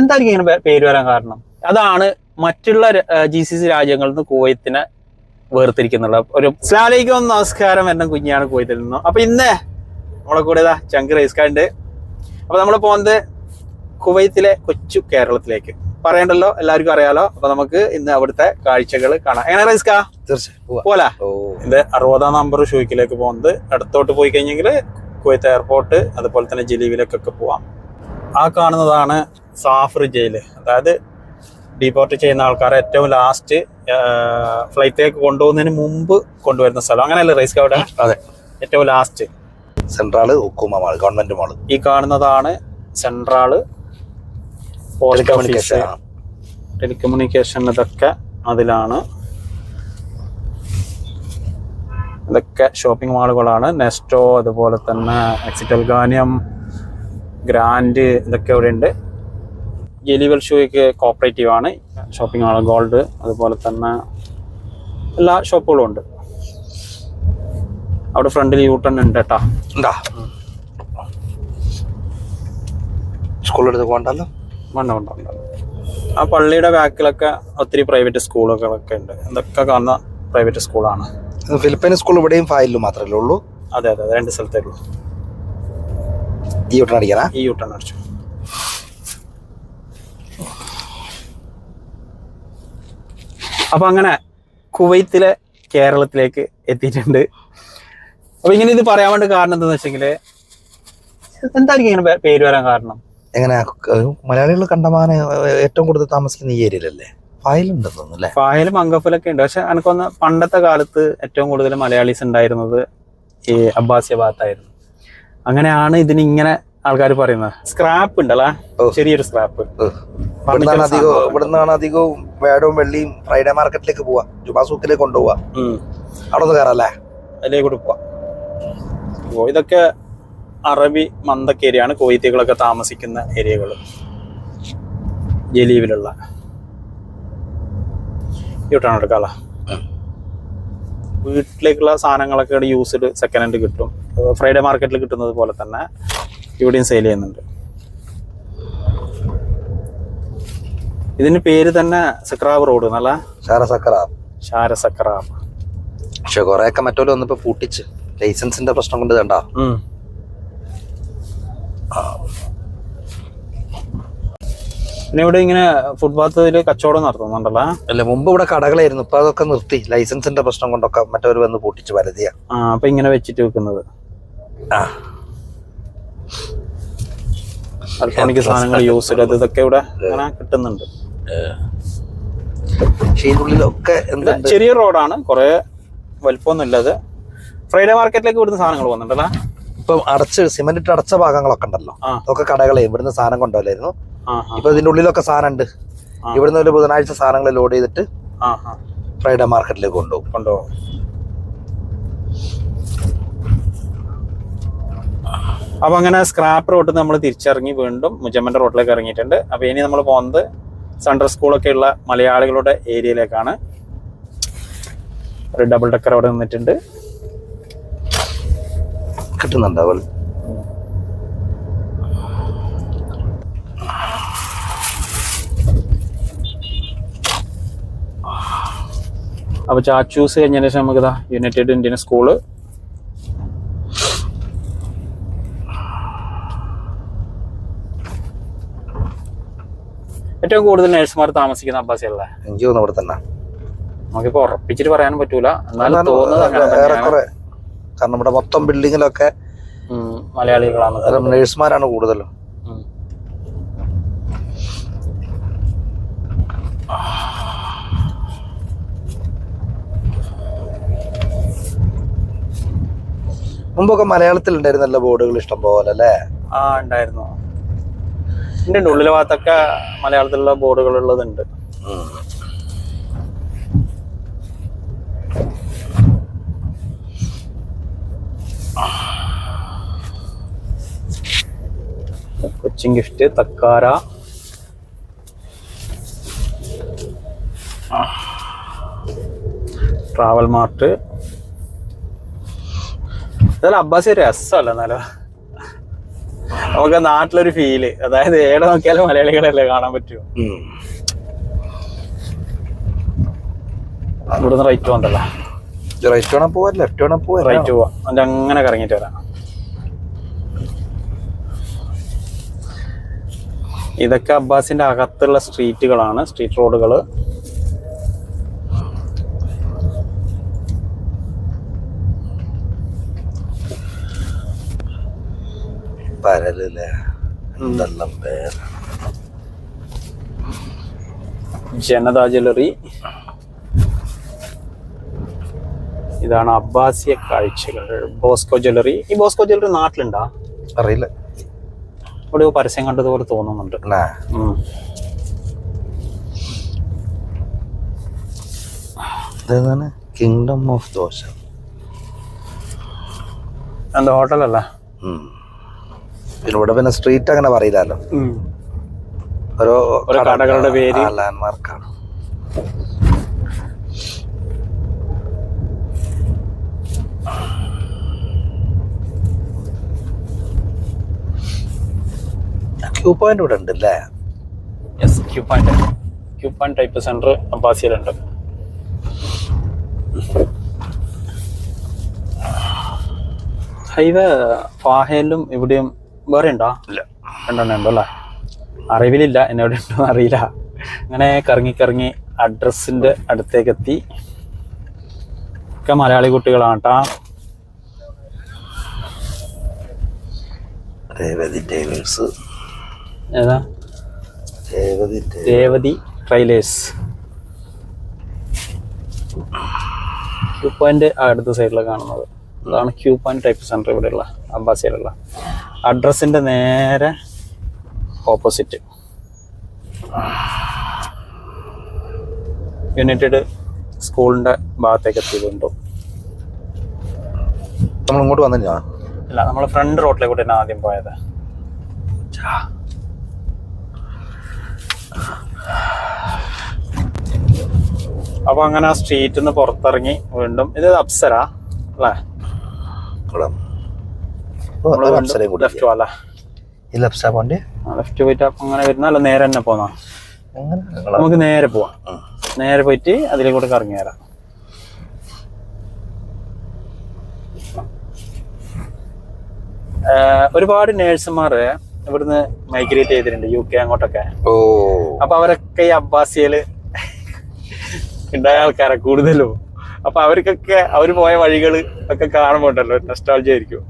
എന്തായിരിക്കും ഇങ്ങനെ പേര് വരാൻ കാരണം? അതാണ് മറ്റുള്ള ജി സി സി രാജ്യങ്ങളിൽ നിന്ന് കുവൈത്തിനെ വേർതിരിക്കുന്നുള്ള ഒരു സ്ലാലേക്കും നമസ്കാരം എന്ന കുഞ്ഞാണ് കുവൈത്തിൽ നിന്നും. അപ്പൊ ഇന്ന് നമ്മളെ കൂടെ ഇതാ ചങ്ക് റൈസ് കാണ്ട് അപ്പൊ നമ്മൾ പോകുന്നത് കുവൈത്തിലെ കൊച്ചു കേരളത്തിലേക്ക്. പറയണ്ടല്ലോ? എല്ലാവർക്കും അറിയാലോ? അപ്പൊ നമുക്ക് ഇന്ന് അവിടുത്തെ കാഴ്ചകൾ കാണാം. എങ്ങനെ റൈസ്കാ. പോലെ ഇത് അറുപതാം നമ്പർ ഷൂക്കിലേക്ക് പോകുന്നത് അടുത്തോട്ട് പോയി കഴിഞ്ഞെങ്കിൽ കുവൈത്ത് എയർപോർട്ട് അതുപോലെ തന്നെ ജലീവിലേക്കൊക്കെ പോവാം. ആ കാണുന്നതാണ് സാഫർ ജയിൽ അതായത് ഡീപോർട്ട് ചെയ്യുന്ന ആൾക്കാരെ ഏറ്റവും ലാസ്റ്റ് ഫ്ലൈറ്റിലേക്ക് കൊണ്ടുപോകുന്നതിന് മുമ്പ് കൊണ്ടുവരുന്ന സ്ഥലം. അങ്ങനെയല്ലേ റൈസ് അവിടെ? അതെ. ഏറ്റവും ലാസ്റ്റ് സെൻട്രാൾ ഹുക്കുമ മാൾ ഗവൺമെന്റ് മാൾ ഈ കാണുന്നതാണ് സെൻട്രാൾ പോസ്റ്റ് ഓഫീസ് ടെലികമ്മ്യൂണിക്കേഷൻ ഇതൊക്കെ അതിലാണ്. ഇതൊക്കെ ഷോപ്പിംഗ് മാളുകളാണ് നെസ്റ്റോ അതുപോലെ തന്നെ എക്സിറ്റൽ ഗാനിയം ഗ്രാൻഡ് ഇതൊക്കെ ഇവിടെ ഉണ്ട് ജെലിവൽ ഷൂയ്ക്ക് കോപ്പറേറ്റീവ് ആണ് ഷോപ്പിംഗ് മാൾ ഗോൾഡ് അതുപോലെ തന്നെ എല്ലാ ഷോപ്പുകളും ഉണ്ട്. അവിടെ ഫ്രണ്ടിൽ യൂട്ടൺ ഉണ്ട് കേട്ടാ. ഉണ്ടാ സ്കൂളെടുത്ത് പോകണ്ടല്ലോ? വേണ്ട വേണ്ട ഉണ്ട് ആ പള്ളിയുടെ ബാക്കിലൊക്കെ ഒത്തിരി പ്രൈവറ്റ് സ്കൂളുകളൊക്കെ ഉണ്ട്. എന്തൊക്കെ കാണുന്ന പ്രൈവറ്റ് സ്കൂളാണ്. ഫിലിപ്പൈൻ സ്കൂൾ ഇവിടെയും ഫയലിലും മാത്രമല്ലേ ഉള്ളൂ? അതെ അതെ അതെ രണ്ട് സ്ഥലത്തേ ഉള്ളൂ. ഈ യൂട്ടൺ അടിക്കാനാ ഈ യൂട്ടൺ അടിച്ചു. അപ്പൊ അങ്ങനെ കുവൈത്തിലെ കേരളത്തിലേക്ക് എത്തിയിട്ടുണ്ട്. അപ്പൊ ഇങ്ങനെ ഇത് പറയാൻ വേണ്ടി കാരണം എന്താന്ന് വെച്ചെങ്കിൽ എന്തായിരിക്കും ഇങ്ങനെ പേര് വരാൻ കാരണം? എങ്ങനെ മലയാളികൾ കണ്ടമാന ഏറ്റവും കൂടുതൽ താമസിക്കുന്ന ഈ ഏരിയയിലല്ലേ? ഫയലുണ്ടെന്ന് തോന്നുന്നു അല്ലേ? ഫയലും മങ്കഫലൊക്കെ ഉണ്ട്. പക്ഷെ എനിക്കൊന്ന് പണ്ടത്തെ കാലത്ത് ഏറ്റവും കൂടുതൽ മലയാളീസ് ഉണ്ടായിരുന്നത് ഈ അബ്ബാസിയ ഭാഗത്തായിരുന്നു. അങ്ങനെയാണ് ഇതിന് ഇങ്ങനെ ആൾക്കാർ പറയുന്നത്. സ്ക്രാപ്പ് ഉണ്ടല്ലോ. ചെറിയൊരു സ്ക്രാപ്പ്. ഇവിടുന്നാണ് അധികവും ഇവിടുന്നാണ് അധികവും വേടവും വെള്ളിയും ഫ്രൈഡേ മാർക്കറ്റിലേക്ക് പോവാ. ജുബാ സൂക്കിലേക്ക് കൊണ്ടുപോവാ. അവിടെ ഒന്ന് കയറല്ലേ അതിലേക്ക് കൂടി പോവാം ഇതൊക്കെ അറബി മന്തക്ക ഏരിയയാണ്. കോയിത്തികളൊക്കെ താമസിക്കുന്ന ഏരിയകൾ ജലീവിലുള്ള ഇവിട്ടാണ് എടുക്കാല വീട്ടിലേക്കുള്ള സാധനങ്ങളൊക്കെ യൂസ്ഡ് സെക്കൻഡ് ഹാൻഡ് കിട്ടും. ഫ്രൈഡേ മാർക്കറ്റിൽ കിട്ടുന്നത് പോലെ തന്നെ ഇവിടെയും സെയിൽ ചെയ്യുന്നുണ്ട്. ഇതിന് പേര് തന്നെ സക്രാബ് റോഡ് എന്നല്ല? ഷാര സക്കറ ഷാര സക്രാബ് പക്ഷെ കൊറേയൊക്കെ മറ്റോലും വന്നിപ്പോ പൂട്ടിച്ച്. ലൈസൻസിന്റെ പ്രശ്നം കൊണ്ട് കണ്ടാ. പിന്നെ ഇവിടെ ഇങ്ങനെ ഫുട്പാത്തിൽ കച്ചവടം നടത്തുന്നുണ്ടല്ലോ? അല്ല മുമ്പ് ഇവിടെ കടകളായിരുന്നു. ഇപ്പൊ അതൊക്കെ നിർത്തി. ലൈസൻസിന്റെ പ്രശ്നം കൊണ്ടൊക്കെ മറ്റവർ വന്ന് പൂട്ടിച്ച് വരതിയാ ആ അപ്പൊ ഇങ്ങനെ വെച്ചിട്ട് വെക്കുന്നത്. ആ. ഇലക്ട്രോണിക് സാധനങ്ങൾ യൂസ് ചെയ്ത് ഇതൊക്കെ ഇവിടെ കിട്ടുന്നുണ്ട്. പക്ഷെ ഇതിനുള്ളിലൊക്കെ എന്തുണ്ട് ചെറിയ റോഡാണ്. കുറെ വലിപ്പമൊന്നും ഇല്ലത് ഫ്രൈഡേ മാർക്കറ്റിലേക്ക് ഇവിടുന്ന് സാധനങ്ങൾ പോകുന്നുണ്ടല്ലോ. ഇപ്പൊ അടച്ച് സിമെന്റ് ഇട്ട് അടച്ച ഭാഗങ്ങളൊക്കെ ഉണ്ടല്ലോ. അതൊക്കെ കടകളെ ഇവിടുന്ന് സാധനം കൊണ്ടുപോലായിരുന്നു ഇപ്പൊ ഇതിന്റെ ഉള്ളിലൊക്കെ സാധനം ഉണ്ട് ഇവിടുന്ന് ഒരു ബുധനാഴ്ച സാധനങ്ങൾ ലോഡ് ചെയ്തിട്ട് ഫ്രൈഡേ മാർക്കറ്റിലേക്ക് കൊണ്ടുപോകും. കൊണ്ടുപോകും. അപ്പൊ അങ്ങനെ സ്ക്രാപ്പ് റോട്ട് നമ്മൾ തിരിച്ചിറങ്ങി വീണ്ടും മുജമ്മന്റെ റോട്ടിലേക്ക് ഇറങ്ങിയിട്ടുണ്ട്. അപ്പൊ ഇനി നമ്മൾ പോകുന്നത് സെൻട്രൽ സ്കൂളൊക്കെ ഉള്ള മലയാളികളുടെ ഏരിയയിലേക്കാണ്. ഒരു ഡബിൾ ഡക്കർ അവിടെ നിന്നിട്ടുണ്ട്. കിട്ടുന്നുണ്ടാവും അപ്പൊ ചാച്ചൂസ് കഴിഞ്ഞതിന് ശേഷം നമുക്ക് യുണൈറ്റഡ് ഇന്ത്യൻ സ്കൂൾ ഏറ്റവും കൂടുതൽ നഴ്സുമാർ താമസിക്കുന്ന അബ്ബാസിയല്ലേ? എനിക്ക് തോന്നുന്നു ഇവിടെ തന്നെ. നമുക്കിപ്പോ ഉറപ്പിച്ചിട്ട് പറയാനും പറ്റൂല. എന്നാലും എന്നാലും തോന്നുന്നത് അങ്ങനെ തന്നെയാണ്. കാരണം ഇവിടെ മൊത്തം ബിൽഡിങ്ങിലൊക്കെ ഉം, മലയാളികളാണ് നേഴ്സുമാരാണ് കൂടുതലും. ഉം. മുമ്പൊക്കെ മലയാളത്തിൽ ഉണ്ടായിരുന്നല്ലോ ബോർഡുകൾ ഇഷ്ടം പോലെ അല്ലേ? ആ ഉണ്ടായിരുന്നു. ഇതിന്റെ ഉള്ളിലെ ഭാഗത്തൊക്കെ മലയാളത്തിലുള്ള ബോർഡുകൾ ഉള്ളതുണ്ട്. കൊച്ചിൻ ഗിഫ്റ്റ് തക്കാര. Travel mart. ഇതെല്ലാം അബ്ബാസി രസമല്ല എന്നാലും. നമുക്ക് നാട്ടിലൊരു ഫീൽ അതായത് ഏടെ നോക്കിയാലും മലയാളികളല്ലേ കാണാൻ പറ്റുമോ. ഇവിടുന്ന് റൈറ്റ് പോകണ്ടല്ലോ റൈറ്റ് വേണം പോവാ ലെഫ്റ്റ് വേണം പോവാ. റൈറ്റ് പോവാ. അതിന്റെ അങ്ങനെ കറങ്ങിട്ട് വരാം. ഇതൊക്കെ അബ്ബാസിന്റെ അകത്തുള്ള സ്ട്രീറ്റുകളാണ് സ്ട്രീറ്റ് റോഡുകൾ എന്തെല്ലാം പേര് ജനത ജ്വല്ലറി. ഇതാണ് അബ്ബാസിയ കാഴ്ചകൾ. Bosco jewellery. ഈ ബോസ്കോ ജ്വല്ലറി നാട്ടിലുണ്ടാ? അറിയില്ല. ഇവിടെ പരസ്യം കണ്ടതുപോലെ തോന്നുന്നുണ്ട്. ഇതേതാണ്? Kingdom of dosa. എന്താ ഹോട്ടലല്ല ഇവിടെ പിന്നെ സ്ട്രീറ്റ് അങ്ങനെ പറയില്ലല്ലോ. ഓരോ കടകളുടെ പേര്. ലാൻഡ്മാർക്കാണ് ക്യൂ പോയിന്റ് ഇവിടെ ഉണ്ട് അല്ലേ yes Q point Q point type centre highway ഫാഹയിലും ഇവിടെയും വേറെ ഉണ്ടോ ഇല്ല. രണ്ടെണ്ണം ഉണ്ടോ അല്ലേ? അറിവിലില്ല എന്നോട് ഉണ്ടോ അറിയില്ല. അങ്ങനെ കറങ്ങി കറങ്ങി അഡ്രസ്സിന്റെ അടുത്തേക്ക് എത്തി ഒക്കെ മലയാളി കുട്ടികളാണ് കേട്ടാ രേവതി ടൈലേഴ്സ് ഏതാ? രേവതി ടൈ- രേവതി ട്രൈലേഴ്സ് ക്യൂ പോയിന്റ് അടുത്ത സൈഡിലാണ് കാണുന്നത്. അതാണ് ക്യൂ പോയിന്റ് ടൈപ്പ് സെന്റർ ഇവിടെയുള്ള അബ്ബാസിയിലുള്ള അഡ്രസ്സിന്റെ നേരെ ഓപ്പോസിറ്റ്. യുണൈറ്റഡ് സ്കൂളിന്റെ ഭാഗത്തേക്ക് എത്തിയതുണ്ടോ നമ്മൾ ഇങ്ങോട്ട് വന്നില്ല ഇല്ല. നമ്മൾ ഫ്രണ്ട് റോഡിലെ കൂടെ ആദ്യം പോയത്. അപ്പൊ അങ്ങനെ ആ സ്ട്രീറ്റിൽ നിന്ന് പുറത്തിറങ്ങി വീണ്ടും ഇത് അപ്സര അല്ലേ? ലെഫ്റ്റ് പോവാ ഈ ലെഫ്റ്റ് പോണ്ടി? ലെഫ്റ്റ് പോയിട്ട് അപ്പൊ അങ്ങനെ വരുന്നല്ല നേരെ തന്നെ പോന്നാ? നമുക്ക് നേരെ പോവാം. നേരെ പോയിട്ട് അതിലെ കൂടെ കറങ്ങി വരാം. ഒരുപാട് നേഴ്സുമാര് ഇവിടുന്ന് മൈഗ്രേറ്റ് ചെയ്തിട്ടുണ്ട് യു കെ അങ്ങോട്ടൊക്കെ. അപ്പൊ അവരൊക്കെ ഈ അബ്ബാസിയയിൽ ഉണ്ടായ ആൾക്കാരെ കൂടുതലും. അപ്പൊ അവർക്കൊക്കെ അവർ പോയ വഴികൾ ഒക്കെ കാണുമ്പോണ്ടല്ലോ നെസ്റ്റാൾജി ആയിരിക്കും.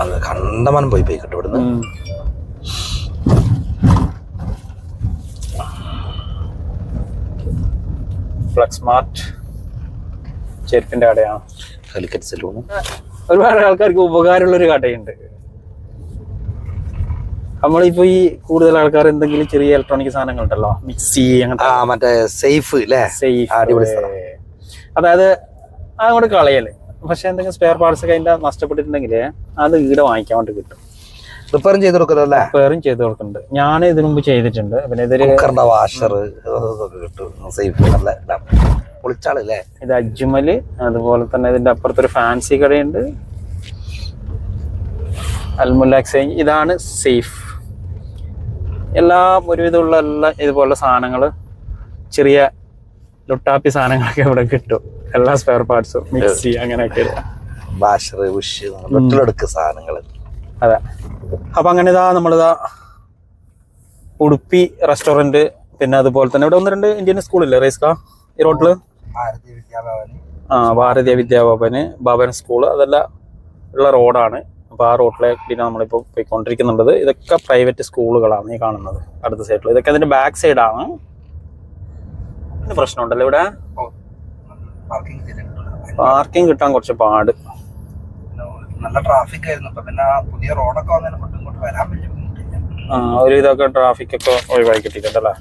അത് കണ്ടമാനം പോയി പോയി കിട്ടും ഇവിടുന്ന്. ഫ്ലക്സ് മാർട്ട് ചെരുപ്പിന്റെ കടയാണ്. കാലിക്കറ്റ് ഒരുപാട് ആൾക്കാർക്ക് ഉപകാരമുള്ള ഒരു കടയുണ്ട്. നമ്മളിപ്പോ ഈ കൂടുതൽ ആൾക്കാർ എന്തെങ്കിലും ചെറിയ ഇലക്ട്രോണിക് സാധനങ്ങൾ ഉണ്ടല്ലോ മിക്സി അങ്ങനത്തെ. മറ്റേ സേഫ് അല്ലേ സേഫ് അടിപൊളി അതായത് അതങ്ങോട്ട് കളയൽ. പക്ഷെ എന്തെങ്കിലും സ്പെയർ പാർട്സ് ഒക്കെ അതിന്റെ നഷ്ടപ്പെട്ടിട്ടുണ്ടെങ്കിൽ അത് ഈടെ വാങ്ങിക്കാൻ വേണ്ടി കിട്ടും. റിപ്പയറും ചെയ്ത് കൊടുക്കുന്നത് റിപ്പയറും ചെയ്ത് കൊടുക്കുന്നുണ്ട്. ഞാൻ ഇതിനു മുമ്പ് ചെയ്തിട്ടുണ്ട്. പിന്നെ ഇതൊരു വാഷർ സേഫ് നല്ല ഇതാ. പൊളിച്ചാളല്ലേ? ഇത് അജ്മൽ അതുപോലെ തന്നെ ഇതിന്റെ അപ്പുറത്തൊരു ഫാൻസി കടയുണ്ട്. അൽമുല്ല എക്സ്ചേഞ്ച് ഇതാണ് സേഫ് എല്ലാ ഒരുവിധമുള്ള എല്ലാ ഇതുപോലുള്ള സാധനങ്ങൾ ചെറിയ ലുട്ടാപ്പി സാധനങ്ങളൊക്കെ ഇവിടെ കിട്ടും. എല്ലാ സ്പെയർ പാർട്സും മിക്സി അങ്ങനെയൊക്കെ വെട്ടിലെടുക്ക് സാധനങ്ങൾ അതെ. അപ്പൊ അങ്ങനെ ഇതാ നമ്മളിതാ ഉടുപ്പി റെസ്റ്റോറന്റ് പിന്നെ അതുപോലെ തന്നെ ഇവിടെ ഒന്ന് രണ്ട് ഇന്ത്യൻ സ്കൂളില്ലേ റൈസ്ക ഈ റോട്ടിൽ ആ ഭാരതീയ വിദ്യാഭവന് ഭവൻ സ്കൂൾ അതെല്ലാം ഉള്ള റോഡാണ് അപ്പോൾ ആ റോഡിലേക്ക് നമ്മളിപ്പോൾ പോയിക്കൊണ്ടിരിക്കുന്നുള്ളത് ഇതൊക്കെ പ്രൈവറ്റ് സ്കൂളുകളാണ് ഈ കാണുന്നത് അടുത്ത സൈഡിൽ ഇതൊക്കെ അതിന്റെ ബാക്ക് സൈഡാണ് പ്രശ്നമുണ്ടല്ലോ ഇവിടെ? പാർക്കിംഗ് കിട്ടാൻ കുറച്ച് പാട്. നല്ല ട്രാഫിക് ആയിരുന്നു. ഇപ്പൊ പിന്നെ പുതിയ റോഡൊക്കെ വന്നതിനെ കൊണ്ട് ഇങ്ങോട്ട് വരാൻ വലിയ ബുദ്ധിമുട്ടില്ല. ഒരു ഇതൊക്കെ ട്രാഫിക് ഒക്കെ ഒഴിവാക്കി കിട്ടിയിട്ടുണ്ടല്ലേ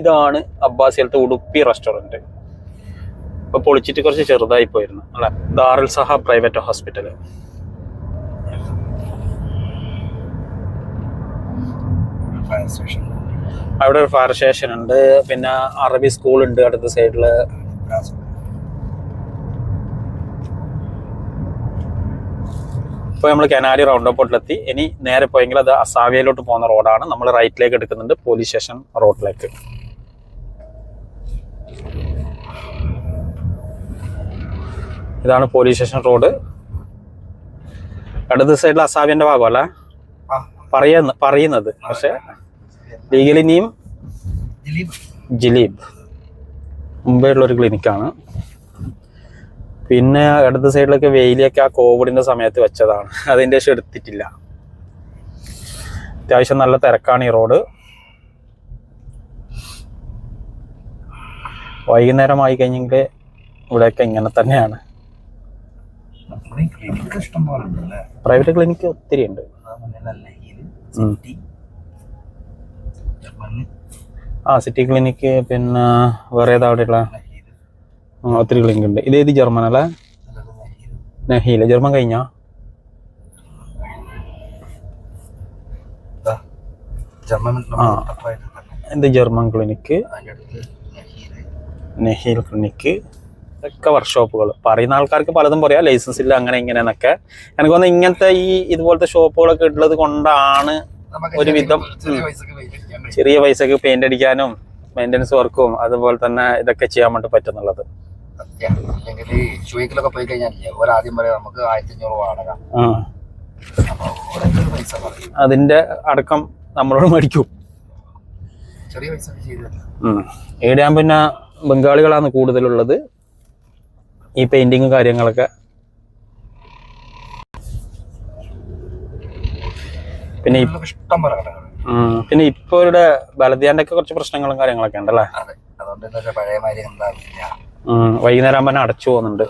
ഇതാണ് അബ്ബാസിയലത്തെ ഉടുപ്പി റെസ്റ്റോറന്റ് ഇപ്പൊ പൊളിച്ചിട്ട് കുറച്ച് ചെറുതായി പോയിരുന്നു അല്ലെ? ദാറുൽ സഹ പ്രൈവറ്റ് ഹോസ്പിറ്റൽ ഫയർ സ്റ്റേഷൻ അവിടെ ഒരു ഫയർ സ്റ്റേഷൻ ഉണ്ട്. പിന്നെ അറബി സ്കൂൾ ഉണ്ട് അടുത്ത സൈഡിൽ ഇപ്പോൾ നമ്മൾ കനാലി റൗണ്ട് അപ്പോട്ടിലെത്തി ഇനി നേരെ പോയെങ്കിൽ അത് അസാവിയയിലോട്ട് പോകുന്ന റോഡാണ് നമ്മൾ റൈറ്റിലേക്ക് എടുക്കുന്നുണ്ട് പോലീസ് സ്റ്റേഷൻ റോഡിലേക്ക് ഇതാണ് പോലീസ് സ്റ്റേഷൻ റോഡ് അടുത്ത സൈഡിൽ അസാവിയന്റെ ഭാഗമല്ല പറയുന്ന പറയുന്നത്. പക്ഷെ ലീഗലി നെയിം ദിലീപ്. ജിലീബ് മുംബൈയിലുള്ള ഒരു ക്ലിനിക്കാണ്. പിന്നെ ഇടത് സൈഡിലൊക്കെ വെയിലൊക്കെ ആ കോവിഡിന്റെ സമയത്ത് വെച്ചതാണ്. അതിന്റെ ശേഷം എടുത്തിട്ടില്ല. അത്യാവശ്യം നല്ല തിരക്കാണ് ഈ റോഡ്. വൈകുന്നേരം ആയി കഴിഞ്ഞെങ്കിൽ ഇവിടെയൊക്കെ ഇങ്ങനെ തന്നെയാണ്. പ്രൈവറ്റ് ക്ലിനിക്ക് ഒത്തിരി ഉണ്ട്. സിറ്റി. ആ സിറ്റി ക്ലിനിക്ക് പിന്നെ വേറെ ഏതാ അവിടെയുള്ള? ഒത്തിരി ക്ലിനിക്ക് ഉണ്ട്. ഇത് ഏത് ജർമ്മൻ അല്ലേ? നഹീല. ജർമ്മൻ കഴിഞ്ഞാ? ആ. ഇത് ജർമ്മൻ ക്ലിനിക്ക് നെഹീൽ ക്ലിനിക്ക് ഇതൊക്കെ വർക്ക്ഷോപ്പുകൾ പറയുന്ന ആൾക്കാർക്ക് പലതും പറയാം. ലൈസൻസ് ഇല്ല അങ്ങനെ ഇങ്ങനെ എന്നൊക്കെ. എനിക്ക് തോന്നുന്നു ഇങ്ങനത്തെ ഈ ഇതുപോലത്തെ ഷോപ്പുകളൊക്കെ ഉള്ളത് കൊണ്ടാണ് ഒരുവിധം ചെറിയ. പൈസക്ക് പെയിന്റ് അടിക്കാനും മെയിന്റനൻസ് വർക്കും അതുപോലെ തന്നെ ഇതൊക്കെ ചെയ്യാൻ വേണ്ടി പറ്റുന്നുള്ളത്. സത്യം. അല്ലെങ്കിൽ ഷൂയിക്കിലൊക്കെ പോയി കഴിഞ്ഞാൽ ഒരാദ്യം പറയാം നമുക്ക് ആയിരത്തി അഞ്ഞൂറ് വാടക അതിന്റെ അടക്കം നമ്മളോട് മേടിക്കും. ചെറിയ പൈസ. പിന്നെ ബംഗാളികളാണ് കൂടുതലുള്ളത്. ഈ പെയിന്റിങ് കാര്യങ്ങളൊക്കെ. പിന്നെ ഇഷ്ടം പോലെ പിന്നെ ഇപ്പൊ ഇവിടെ ബലദിയാന്റെ ഒക്കെ കുറച്ച് പ്രശ്നങ്ങളും കാര്യങ്ങളൊക്കെ ഉണ്ടല്ലേ. വൈകുന്നേരം ആകുമ്പോൾ തന്നെ അടച്ചു പോകുന്നുണ്ട്.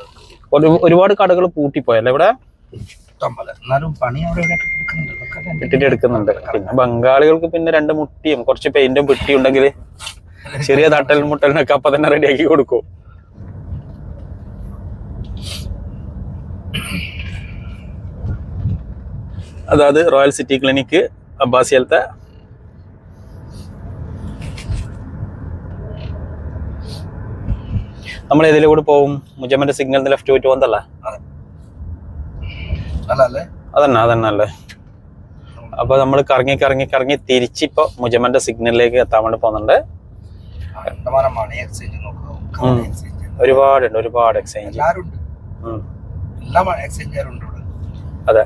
ഒരു ഒരുപാട് കടകൾ പൂട്ടിപ്പോയല്ലേ ഇവിടെ? ഇട്ടിട്ട് എടുക്കുന്നുണ്ട്. പിന്നെ ബംഗാളികൾക്ക് പിന്നെ രണ്ട് മുട്ടിയും കുറച്ച് പെയിന്റും പെട്ടിയും ഉണ്ടെങ്കിൽ ചെറിയ തട്ടലും മുട്ടലിനൊക്കെ അപ്പൊ തന്നെ റെഡിയാക്കി കൊടുക്കും. അതായത് റോയൽ സിറ്റി ക്ലിനിക്ക് അബ്ബാസിയലത്തെ നമ്മൾ ഏതിലൂടെ പോകും മുജമ്മന്റെ സിഗ്നൽ ലെഫ്റ്റ് പോയിട്ട് പോകുന്നതല്ല അതന്നെ അതന്നെ അല്ലേ? അപ്പൊ നമ്മൾ കറങ്ങി കറങ്ങി കറങ്ങി തിരിച്ചിപ്പോ മുജമ്മന്റെ സിഗ്നലിലേക്ക് എത്താൻ വേണ്ടി പോകുന്നുണ്ട്. ഒരുപാടുണ്ട് ഒരുപാട് എക്സ്ചേഞ്ച് എല്ലാ എക്സ്ചേഞ്ചുകാരും ഉണ്ട് ഇവിടെ. അതെ.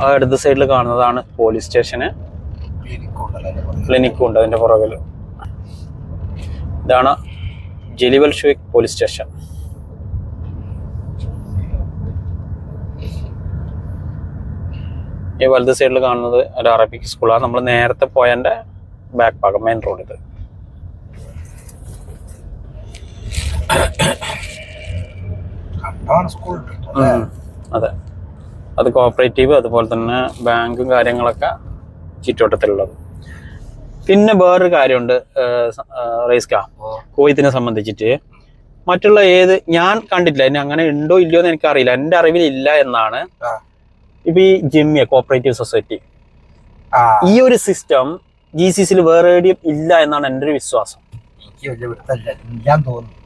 ആ ഇടത് സൈഡിൽ കാണുന്നതാണ് പോലീസ് സ്റ്റേഷന്. ക്ലിനിക്കും ഉണ്ട് അതിന്റെ പുറകിൽ ഇതാണ് ജെലിവൽ ഷുവേക്ക് പോലീസ് സ്റ്റേഷൻ. ഈ വലത് സൈഡിൽ കാണുന്നത് ഒരു അറബിക് സ്കൂളാണ്. നമ്മൾ നേരത്തെ പോയതിന്റെ ബാക്ക് ഭാഗം മെയിൻ റോഡ് ഇത്. കണ്ടമാനം അതെ. അത് കോപ്പറേറ്റീവ് അതുപോലെ തന്നെ ബാങ്കും കാര്യങ്ങളൊക്കെ ചുറ്റുവട്ടത്തിലുള്ളത്. പിന്നെ വേറൊരു കാര്യമുണ്ട് റൈസ്ക കോയിത്തിനെ സംബന്ധിച്ചിട്ട് മറ്റുള്ള ഏത് ഞാൻ കണ്ടിട്ടില്ല. ഇനി അങ്ങനെ ഉണ്ടോ ഇല്ലയോ എന്ന് എനിക്കറിയില്ല. എന്റെ അറിവിൽ ഇല്ല എന്നാണ്. ഇപ്പൊ ഈ ജിമ്മിയ കോപ്പറേറ്റീവ് സൊസൈറ്റി ഈ ഒരു സിസ്റ്റം ജി സി സിയിൽ വേറെ എവിടെയും ഇല്ല എന്നാണ് എന്റെ ഒരു വിശ്വാസം.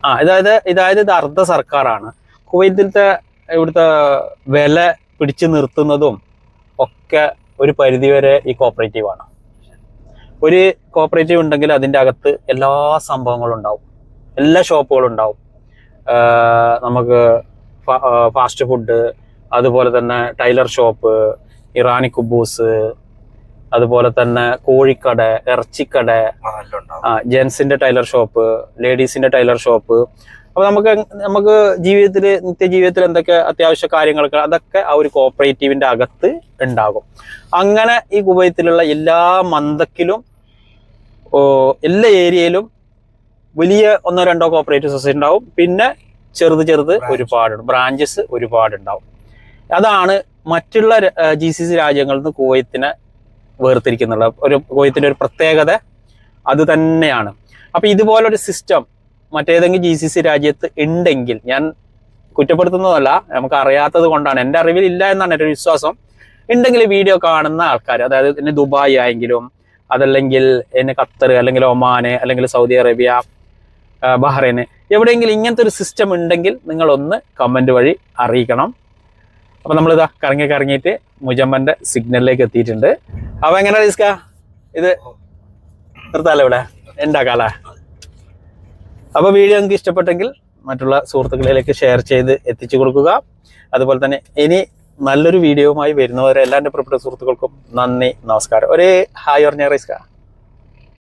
ആ അതായത് ഇതായത് ഇത് അർദ്ധ സർക്കാരാണ്. കുവൈത്തിലത്തെ ഇവിടുത്തെ വില പിടിച്ചു നിർത്തുന്നതും ഒക്കെ ഒരു പരിധിവരെ ഈ കോപ്പറേറ്റീവ് ആണ്. ഒരു കോപ്പറേറ്റീവ് ഉണ്ടെങ്കിൽ അതിന്റെ അകത്ത് എല്ലാ സംഭവങ്ങളും ഉണ്ടാവും. എല്ലാ ഷോപ്പുകളും ഉണ്ടാവും. നമുക്ക് ഫാസ്റ്റ് ഫുഡ് അതുപോലെ തന്നെ ടൈലർ ഷോപ്പ് ഇറാനി കുബൂസ് അതുപോലെ തന്നെ കോഴിക്കട ഇറച്ചിക്കട ജെൻസിന്റെ ടൈലർ ഷോപ്പ് ലേഡീസിന്റെ ടൈലർ ഷോപ്പ് അപ്പൊ നമുക്ക് നമുക്ക് ജീവിതത്തിൽ നിത്യജീവിതത്തിൽ എന്തൊക്കെ അത്യാവശ്യ കാര്യങ്ങളൊക്കെ അതൊക്കെ ആ ഒരു കോപ്പറേറ്റീവിന്റെ അകത്ത് ഉണ്ടാകും. അങ്ങനെ ഈ കുവൈത്തിലുള്ള എല്ലാ മന്തക്കിലും ഓ, എല്ലാ ഏരിയയിലും വലിയ ഒന്നോ രണ്ടോ കോപ്പറേറ്റീവ് സൊസൈറ്റി ഉണ്ടാവും. പിന്നെ ചെറുത് ചെറുത് ഒരുപാട് ബ്രാഞ്ചസ് ഒരുപാടുണ്ടാവും. അതാണ് മറ്റുള്ള ജി സി സി രാജ്യങ്ങളിൽ നിന്ന് കുവൈത്തിനെ വേർതിരിക്കുന്നുള്ള ഒരു കുവൈത്തിന്റെ ഒരു പ്രത്യേകത അത് തന്നെയാണ്. അപ്പൊ ഇതുപോലൊരു സിസ്റ്റം മറ്റേതെങ്കിലും ജി സി സി രാജ്യത്ത് ഉണ്ടെങ്കിൽ ഞാൻ കുറ്റപ്പെടുത്തുന്നതല്ല നമുക്ക് അറിയാത്തത് കൊണ്ടാണ്. എന്റെ അറിവിൽ ഇല്ല എന്നാണ് എന്റെ ഒരു വിശ്വാസം. ഉണ്ടെങ്കിൽ വീഡിയോ കാണുന്ന ആൾക്കാർ അതായത് പിന്നെ ദുബായ് ആയെങ്കിലും അതല്ലെങ്കിൽ എന്നെ ഖത്തർ അല്ലെങ്കിൽ ഒമാന് അല്ലെങ്കിൽ സൗദി അറേബ്യ ബഹ്റൈന് എവിടെയെങ്കിലും ഇങ്ങനത്തെ ഒരു സിസ്റ്റം ഉണ്ടെങ്കിൽ നിങ്ങളൊന്ന് കമന്റ് വഴി അറിയിക്കണം. അപ്പം നമ്മളിതാ കറങ്ങി കറങ്ങിയിട്ട് മുജമ്മന്റെ സിഗ്നലിലേക്ക് എത്തിയിട്ടുണ്ട്. അപ്പം എങ്ങനെ ഇസ്ക ഇത് നിർത്താലോ ഇവിടെ? ഉണ്ടാക്കാല്ലേ അപ്പോൾ വീഡിയോ നിങ്ങൾക്ക് ഇഷ്ടപ്പെട്ടെങ്കിൽ മറ്റുള്ള സുഹൃത്തുക്കളിലേക്ക് ഷെയർ ചെയ്ത് എത്തിച്ചു കൊടുക്കുക. അതുപോലെ തന്നെ ഇനി നല്ലൊരു വീഡിയോവുമായി വരുന്നവരെ എല്ലാ പ്രിയപ്പെട്ട സുഹൃത്തുക്കൾക്കും നന്ദി നമസ്കാരം. ഒരേ ഹായ് പറഞ്ഞ റിസ്ക